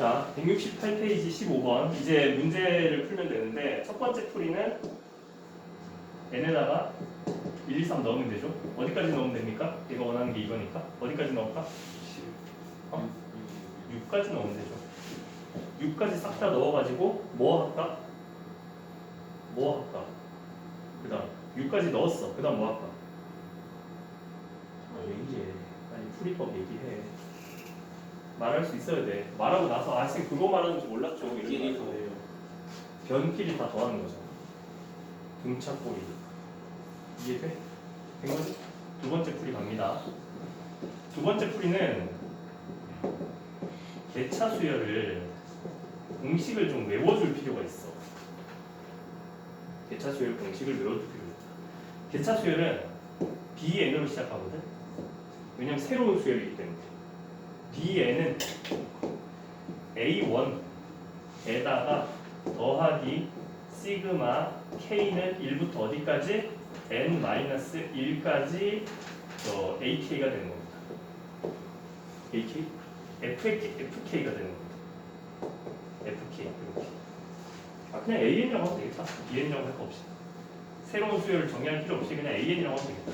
자, 168페이지 15번. 이제 문제를 풀면 되는데, 첫 번째 풀이는 n에다가 1, 2, 3 넣으면 되죠? 어디까지 넣으면 됩니까? 얘가 원하는 게 이거니까. 어디까지 넣을까? 어? 6까지 넣으면 되죠. 6까지 싹 다 넣어가지고, 뭐 할까? 뭐 할까? 그 다음, 6까지 넣었어. 그 다음 뭐 할까? 아, 얘기해. 아니, 풀이법 얘기해. 말할 수 있어야 돼. 말하고 나서 아, 쌤 그거 말하는 줄 몰랐죠. 이런 거. 더해요. 변끼리 다 더하는 거죠. 등차꼴이. 이해 돼? 된 거지? 두 번째 풀이 갑니다. 두 번째 풀이는 개차 수열을 공식을 좀 외워줄 필요가 있어. 개차 수열 공식을 외워줄 필요가 있다. 개차 수열은 bn으로 시작하거든. 왜냐면 새로운 수열이기 때문에. Bn은 a1에다가 더하기 시그마 k는 1부터 어디까지? n-1까지 저 ak가 되는 겁니다. ak? fk, fk가 되는 겁니다. fk 이렇게. 아 그냥 an이라고 하면 되겠다. bn이라고 할 거 없이. 새로운 수열을 정의할 필요 없이 그냥 an이라고 하면 되겠다.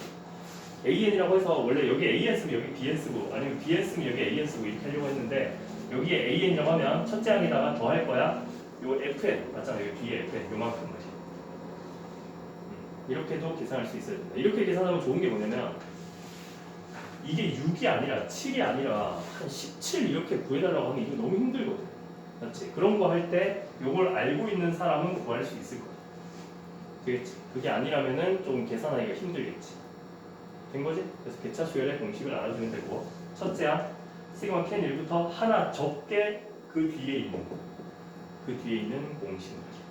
An이라고 해서 원래 여기 an 쓰면 여기 bn 쓰고 아니면 bn 쓰면 여기 an 쓰고 이렇게 하려고 했는데 여기에 an이라고 하면 첫째 항에다가 더 할 거야. 요 fn 맞잖아 여기 뒤에 fn 요만큼 맞이. 이렇게도 계산할 수 있어야 된다. 이렇게 계산하면 좋은 게 뭐냐면 이게 6이 아니라 7이 아니라 한 17 이렇게 구해달라고 하면 이거 너무 힘들거든. 맞지? 그런 거 할 때 요걸 알고 있는 사람은 구할 수 있을 거야. 그겠지? 그게 아니라면은 좀 계산하기가 힘들겠지. 된 거지? 그래서 개차 수열의 공식을 알아주면 되고 첫째야 시그마 캔 1부터 하나 적게 그 뒤에 있는 그 뒤에 있는 공식 되겠지?